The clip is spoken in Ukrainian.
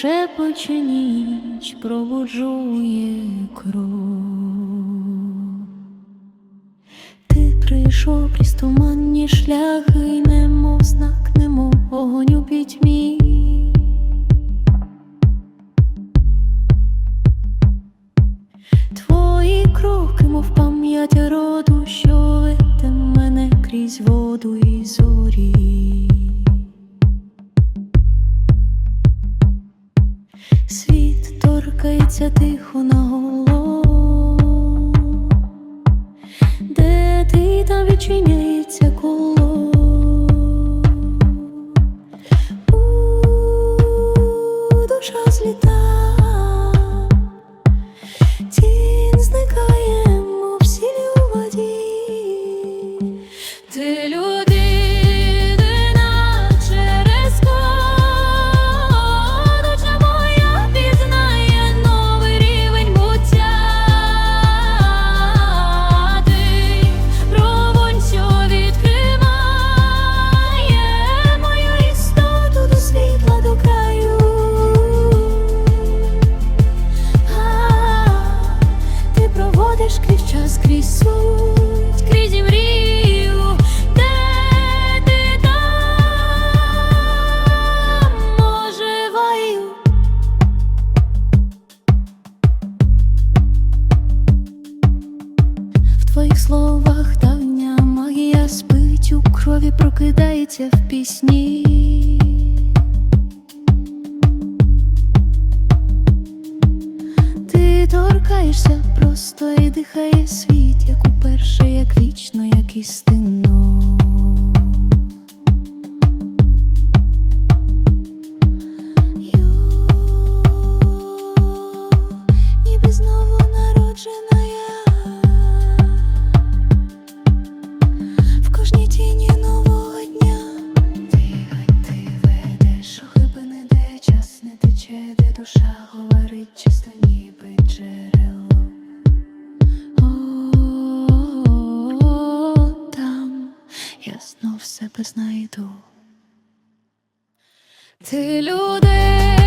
шепоче ніч пробуджує кров. Ти прийшов крізь туманні шляхи, немов знак, немов Світ торкається тихо на голову, де ти там відчиняється коло. У душа зліта, тінь зникає, мов сіль у воді. Ти словах давня магія спить у крові, прокидається в пісні. Ти торкаєшся просто і дихає світ, як уперше, як вічно, як істинно. Тече, де душа говорить чисто, ніби джерело. О, там я знов себе знайду. Ти людей